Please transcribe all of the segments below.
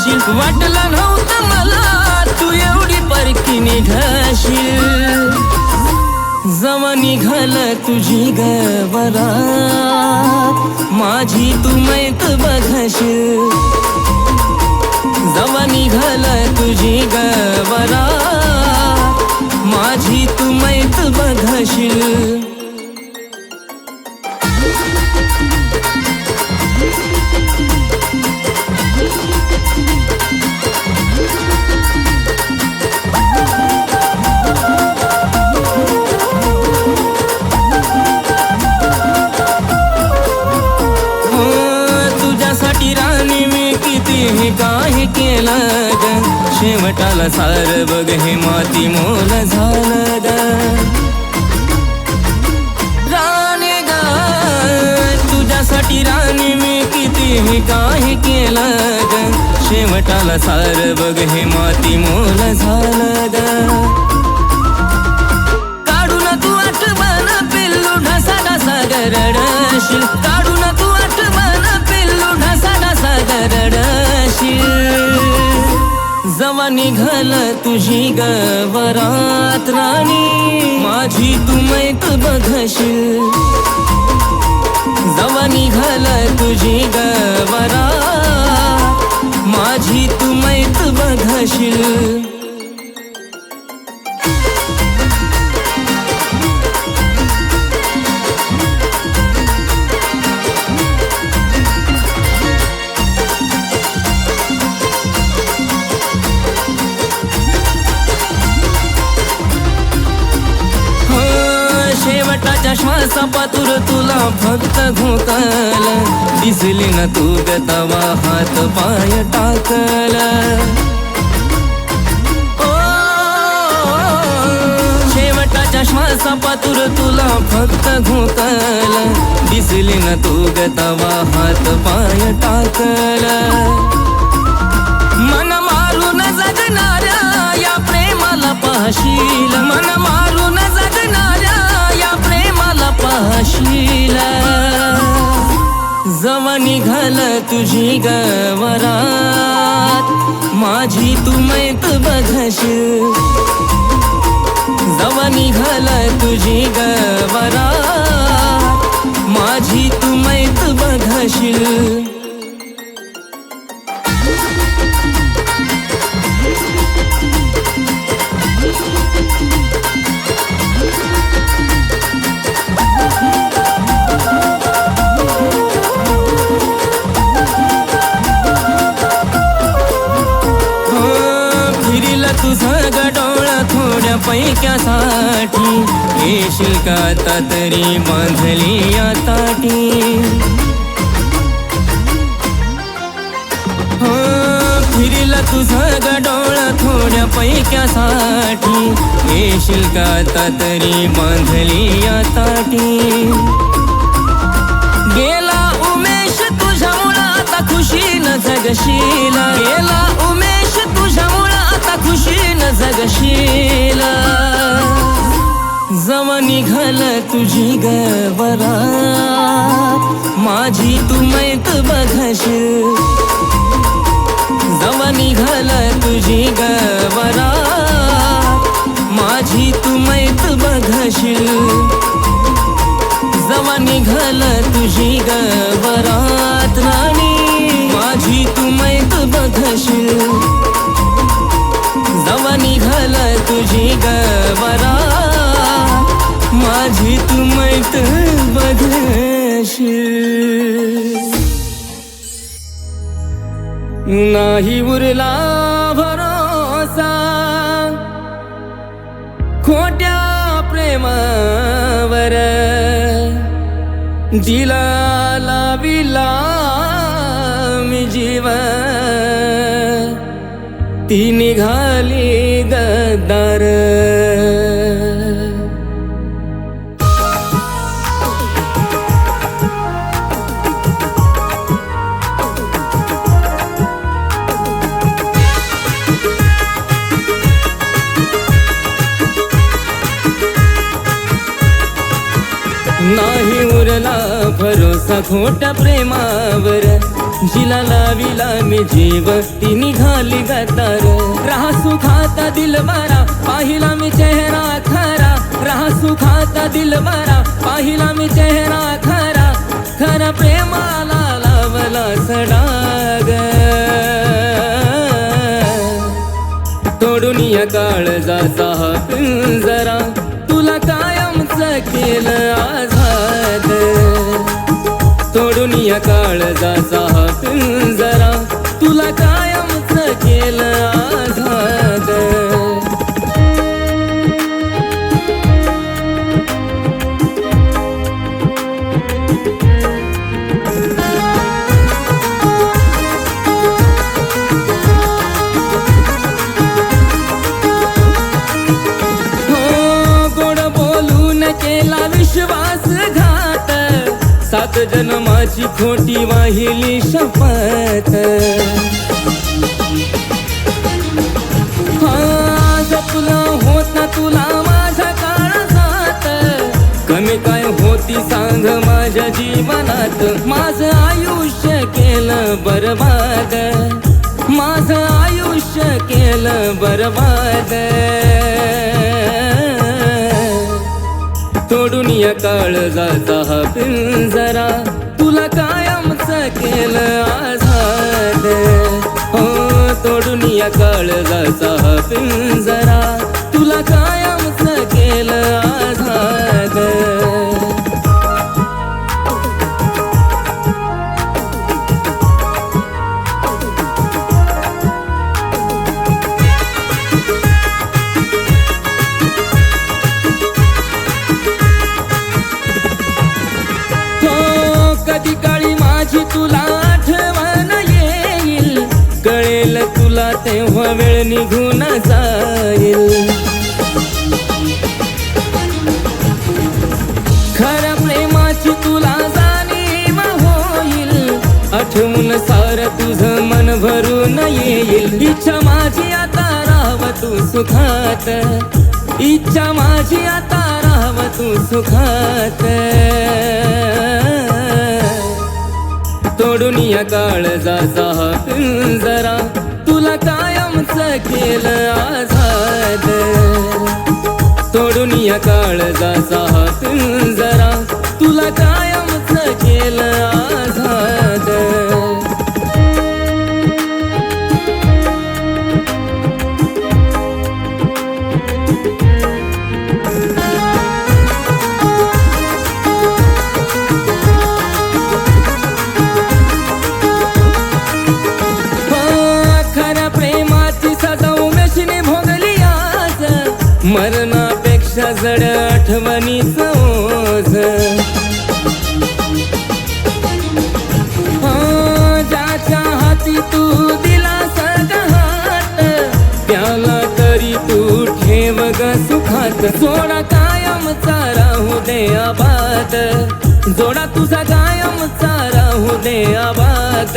निघाशील वाटलं नव्हतं मला तू एवढी परकी निघाशील. जवा निघाल तुझी गबरा माझी तू मैत बघशील. जवा निघाल तुझी गबरा माझी तू मैत बघशील. केलं ग शेवटाला सार बघ हे माती मोल झालं ग राणी ग तुझ्यासाठी राणी मी किती काही केलं ग शेवटाला सार बघ हे माती मोल झालं ग काढून तू आठवण पिल्लू ढसा ढसा गरडशील काढून तू जवा निघाल तुझी गवरात राणी. माझी तू मैत बघशील. जवा निघाल तुझी गवरात माझी तू मैत बघशील. शेवटाच्या पातुर तुला फक्त घोकल दिसली ना तू गतवा हात पाय टाकल. शेवटाच्या श्वासा पातुर तुला फक्त घोकल दिसली ना तू गतवा हात पाय टाकल. मन मारून जगणाऱ्या या प्रेमाला पाहशील. मन मारून जगणाऱ्या प्रेमाला जवा निघाल तुझी गवरात. माझी तू मैत बघशील. जवा निघाल तुझी गवरात. माझी तू मैत बघशील. पैक्यासाठी येशील का आता तरी बांधली या ताटी हो, फिरीला तुझा गडोळा थोड्या पैक्यासाठी येशील का आता तरी बांधली या गेला उमेश तुझ्यामुळं आता खुशीनं जगशीला गेला उमेश आता खुशीन जगशील. जम निघल तुझी गवरात माझी तू मैत बघशील. जम निघल तुझी गवरात माझी तू मैत बघशील. जम निघल तुझी गबरात राणी माझी तू मैत बघशील. तू बघशील नाही उरला भरोसा खोट्या प्रेमावर। दिला लाविला मी जीव ती निघाली गद्दार भरोसा खोट्या प्रेमावर. जिला लाविला मी जीव ती निघाली गतार राहा सुखाता दिल बारा पाहिला मी चेहरा खरा. राहा सुखाता दिल बारा पाहिला मी चेहरा खरा. खरा प्रेमाला लावला सडाग. तोडून या काळजाचा हा पिंजरा तुला कायमच केलं आज. तोडून या काळजाचा हा पिंजरा तुला काय खोटी वाहिली शपथ. हा जपला होता तुला माझा काळ जात. कमी काय होती सांग माझ्या जीवनात. माझं आयुष्य केलं बरबाद. माझं आयुष्य केलं बरबाद. तोडून या काळजाचा हा पिंजरा. केलं आझाद. हो तोडून दुनिया काळजाचा पिंजरा. तुला कायमच केलं आझाद. तेव्हा वेळ निघून जाईल. खऱ्या प्रेमाची तुला जाणीव होईल. आठवून सार तुझं मन भरून येईल. इच्छा माझी आता राहाव तू सुखात. इच्छा माझी आता राहाव तू सुखात. तोडून या काळजाचा हा पिंजरा केलं आझाद. तोडून या काळजाचा हा जरा. तुला कायमच केलं आझाद. आणि सोज. हो, ज्याच्या हाती तू दिला हात त्याला तरी तू ठेव ग सुखात. जोडा कायमचा राहू दे आबाद. जोडा तुझा कायमचा राहू दे आबाद.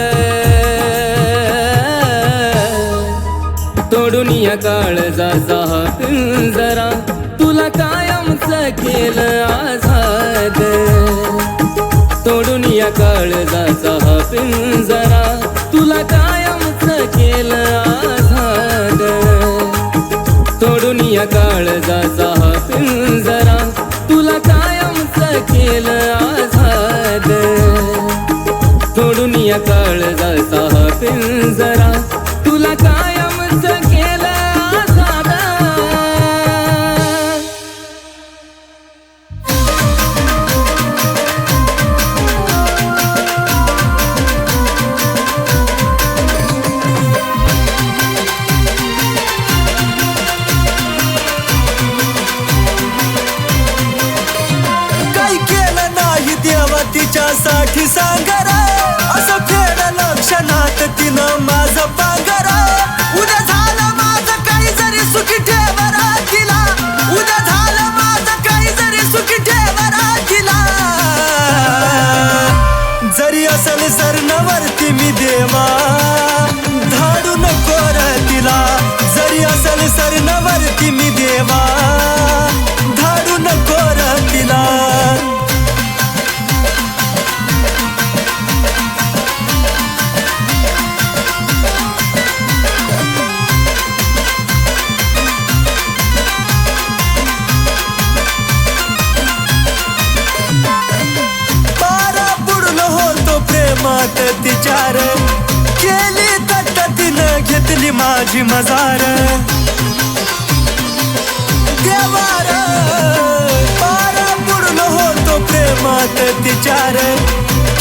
तोडून या काळ जाता जरा तुला काय केलं आझाद. तोडून या काळजाचा हा पिंजरा तुला कायमच केलं आझाद. तोडून या काळजाचा हा पिंजरा तुला कायमच केलं आझाद. तोडून या काळजाचा हा पिंजरा असेल सरणावरती मी देवा. धाडू नको तिला जरी असेल सरणावरती मी देवा. प्रेमात तिचार केली तट तिनं घेतली माझी मजार. देवार पारा बुडून होतो प्रेमात तिचार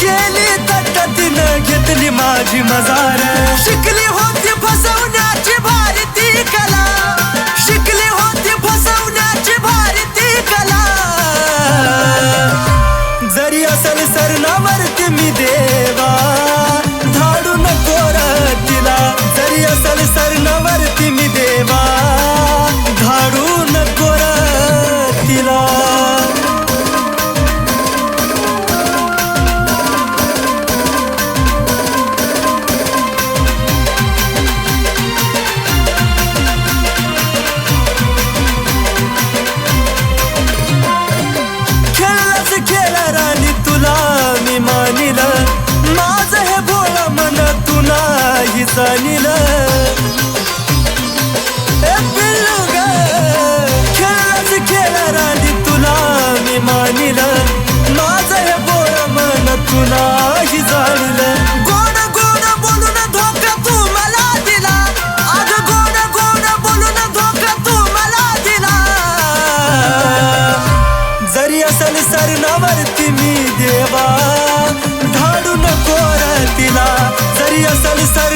केली तट तिनं घेतली माझी मजार. शिकली होती फसवण्याची भारी ती कला. शिकली होती फसवण्याची भारी ती कला. जरी असेल सरणावरती मी देवा. धाडू नको र तिला. जरी असल सरणावरती मी देवा. धाडू नाही जाणील. गोड गोड बोलून धोका तू मला दिला. अग गोड गोड बोलून धोका तू मला दिला. जरी असेल सरणावरती मी देवा धाडू नको तिला जरी असेल सरणावरती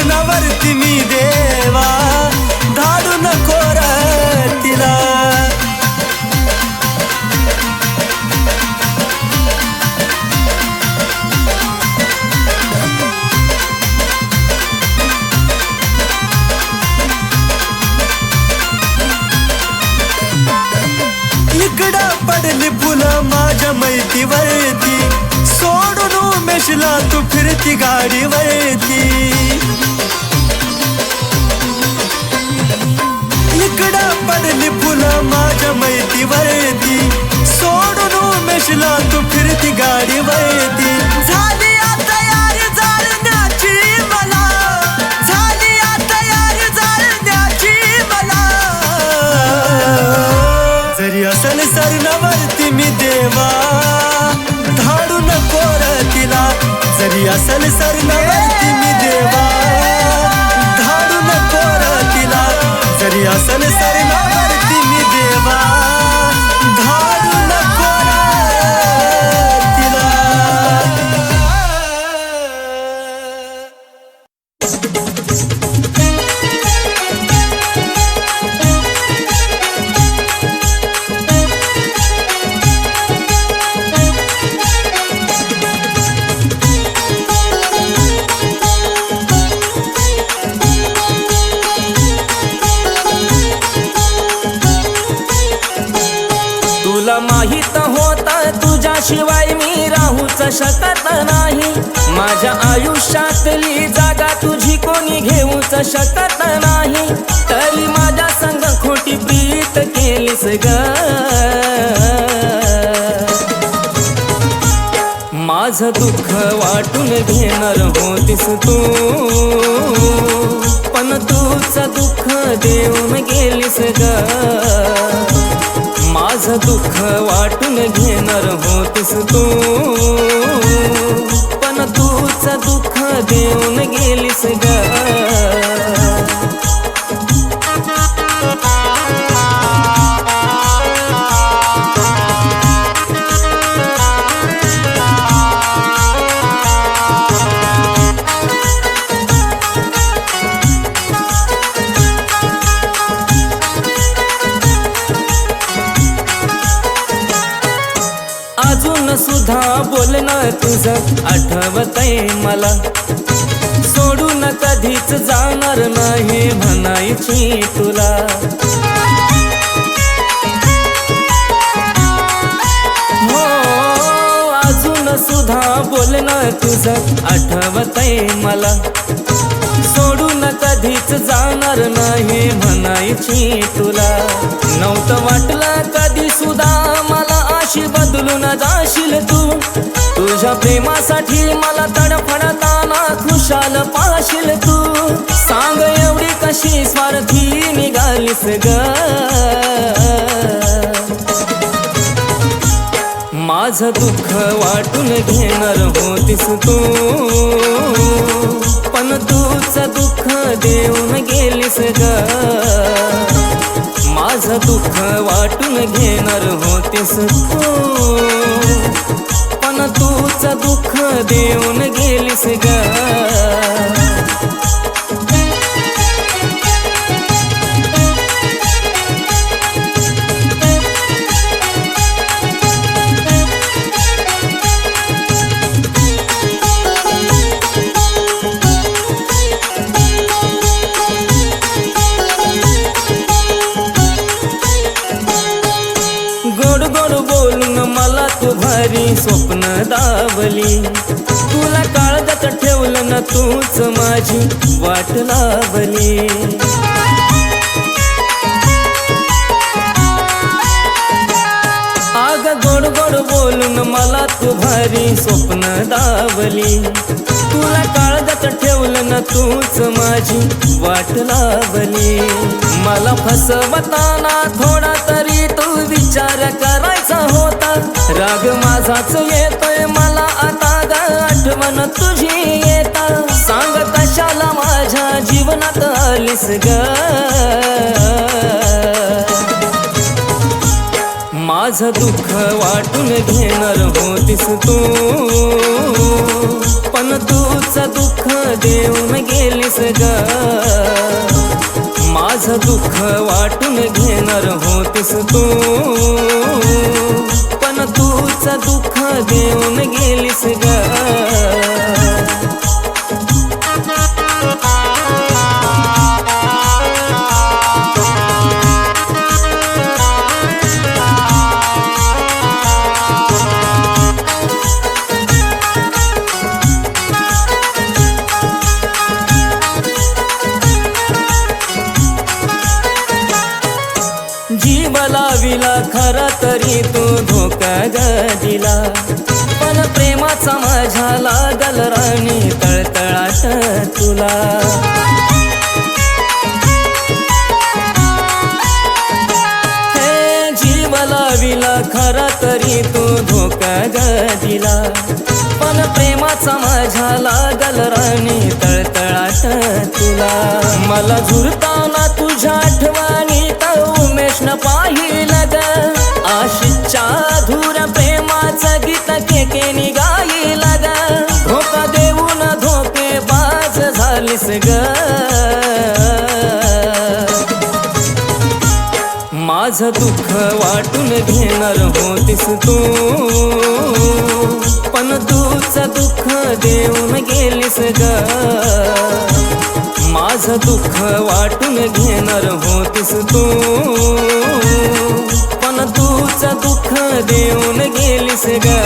इकडं पडली फुलं माझ्या मैतीवरती. सोडून उमेशला तू फिरती गाडीवरती. इकडं पडली फुलं माझ्या मैतीवरती. सोडून उमेशला तू फिरती गाडीवरती. झाली सन असेल सरणावरती मी देवा. धाडू नको तिला जरी असेल सरणावरती मी देवा. धाडू नको तिला जरी असेल सरणावरती मी देवा. धाड शकत नाही. माझ्या आयुष्यातली जागा तुझी कोणी घेऊच शकत नाही. तरी माझ्या संग खोटी प्रीत केलीस ग. माझं दुःख वाटून घेणार होतीस तू. पण तूच दुःख देऊन गेलीस ग. माझं दुःख वाटून घेणार होतीस तू. पण तूच दुःख देऊन गेलीस ग. सुद्धा बोलणं तुझं आठवतय मला. सोडून कधीच जाणार नाही म्हणायची तुला. हो अजून सुद्धा बोलणं तुझं आठवतय मला. सोडून कधीच जाणार नाही म्हणायची तुला. नव्हतं वाटलं कधी सुद्धा अशी बदलून जाशील तू. तुझ्या प्रेमासाठी मला तडफडताना खुशाल पाशील तू. सांग एवढी कशी स्वार्थी निघालीस ग. माझं दुःख वाटून घेणार होतीस तू. पण तूच दुःख देऊन गेलीस ग. माझं दुःख वाटून घेणार होतेस तू. पण तूच दुःख देऊन गेलीस ग. दावली. तुला काळजात ठेवलं ना तूच माझी वाट लावली. गोड गोड बोलून मला तू भारी स्वप्न दावली. तुला काळजात ठेवलं ना तूच माझी वाट लावली. मला फसवताना थोडा तरी तू विचार करायचा होता. राग माझाच येतोय मला आता ग आठवण तुझी येता. सांग कशाला माझ्या जीवनात आलीस ग? माझं दुःख वाटून घेणार होतीस तू. पण तूच दुःख देऊन गेलीस ग. माझं दुःख वाटून घेणार होतीस तू. पण तूच दुःख देऊन गेलीस ग. जीव लाविला खरा तरी तू धोका ग दिला पण प्रेमाचा माझ्या लागल राणी तळतळाट तुला. हे जीव लाविला खरा तरी तू धोका ग दिला पण प्रेमाचा माझ्या लागल राणी तळतळाट तुला. मला झुरताना तुझ्या आठवा माझं दुःख वाटून घेणार होतीस तू. पण तूच दुःख देऊन गेलीस ग. माझं दुःख वाटून घेणार होतीस तू. पण तूच दुःख देऊन गेलीस ग.